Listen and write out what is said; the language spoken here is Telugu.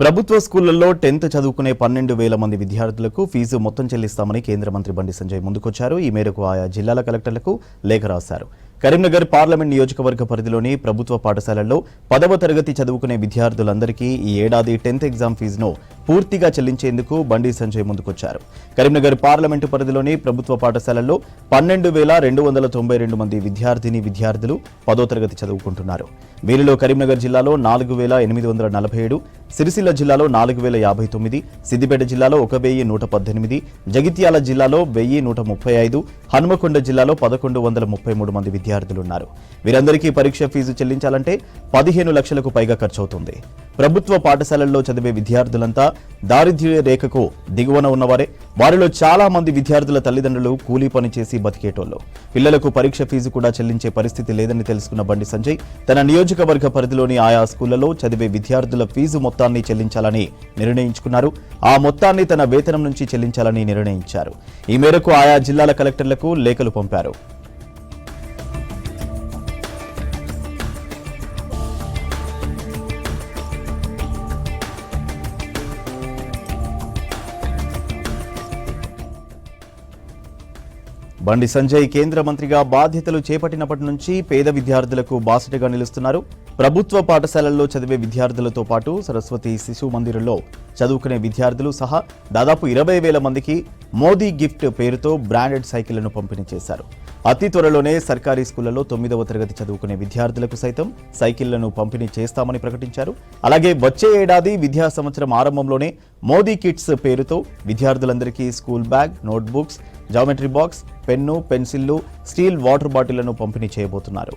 ప్రభుత్వ స్కూళ్ళలో టెన్త్ చదువుకునే పన్నెండు వేల మంది విద్యార్థులకు ఫీజు మొత్తం చెల్లిస్తామని కేంద్ర మంత్రి బండి సంజయ్ ముందుకొచ్చారు. ఈ మేరకు ఆయా జిల్లాల కలెక్టర్లకు లేఖ రాశారు. కరీంనగర్ పార్లమెంట్ నియోజకవర్గ పరిధిలోని ప్రభుత్వ పాఠశాలల్లో పదవ తరగతి చదువుకునే విద్యార్థులందరికీ ఈ ఏడాది టెన్త్ ఎగ్జామ్ ఫీజును పూర్తిగా చెల్లించేందుకు బండి సంజయ్ ముందుకొచ్చారు. కరీంనగర్ పార్లమెంటు పరిధిలోని ప్రభుత్వ పాఠశాలల్లో పన్నెండు వేల రెండు వందల తొంభై రెండు మంది విద్యార్థిని విద్యార్థులు పదో తరగతి చదువుకుంటున్నారు. వీరిలో కరీంనగర్ జిల్లాలో నాలుగు వేల ఎనిమిది వందల నలభై ఏడు సిరిసిల్ల జిల్లాలో నాలుగు వేల యాభై తొమ్మిది సిద్దిపేట జిల్లాలో ఒక వెయ్యి నూట పద్దెనిమిది జగిత్యాల జిల్లాలో వెయ్యి నూట ముప్పై ఐదు హనుమకొండ జిల్లాలో పదకొండు వందల ముప్పై మూడు మంది విద్యార్థులున్నారు. వీరందరికీ పరీక్ష ఫీజు చెల్లించాలంటే పదిహేను లక్షలకు పైగా ఖర్చవుతుంది. ప్రభుత్వ పాఠశాలల్లో చదివే విద్యార్థులంతా దారిద్ర్య రేఖకు దిగువన ఉన్నవారే. వారిలో చాలా మంది విద్యార్థుల తల్లిదండ్రులు కూలీ పని చేసి బతికేటోళ్ళు. పిల్లలకు పరీక్ష ఫీజు కూడా చెల్లించే పరిస్థితి లేదని తెలుసుకున్న బండి సంజయ్ తన నియోజకవర్గ పరిధిలోని ఆయా స్కూళ్ళలో చదివే విద్యార్థుల ఫీజు మొత్తాన్ని చెల్లించాలని నిర్ణయించుకున్నారు. ఆ మొత్తాన్ని తన వేతనం నుంచి చెల్లించాలని నిర్ణయించారు. ఈ మేరకు ఆయా జిల్లాల కలెక్టర్లకు లేఖలు పంపారు. బండి సంజయ్ కేంద్ర మంత్రిగా బాధ్యతలు చేపట్టినప్పటి నుంచి పేద విద్యార్థులకు బాసటగా నిలుస్తున్నారు. ప్రభుత్వ పాఠశాలల్లో చదివే విద్యార్థులతో పాటు సరస్వతి శిశు మందిరంలో చదువుకునే విద్యార్థులు సహా దాదాపు ఇరవై వేల మందికి మోదీ గిఫ్ట్ పేరుతో బ్రాండెడ్ సైకిళ్ళను పంపిణీ చేశారు. అతి త్వరలోనే సర్కారీ స్కూళ్ళలో తొమ్మిదవ తరగతి చదువుకునే విద్యార్థులకు సైతం సైకిళ్ళను పంపిణీ చేస్తామని ప్రకటించారు. అలాగే వచ్చే ఏడాది విద్యా సంవత్సరం ఆరంభంలోనే మోదీ కిట్స్ పేరుతో విద్యార్థులందరికీ school bag notebooks geometry box pen పెన్సిళ్ళు steel water బాటిళ్ళను పంపిణీ చేయబోతున్నారు.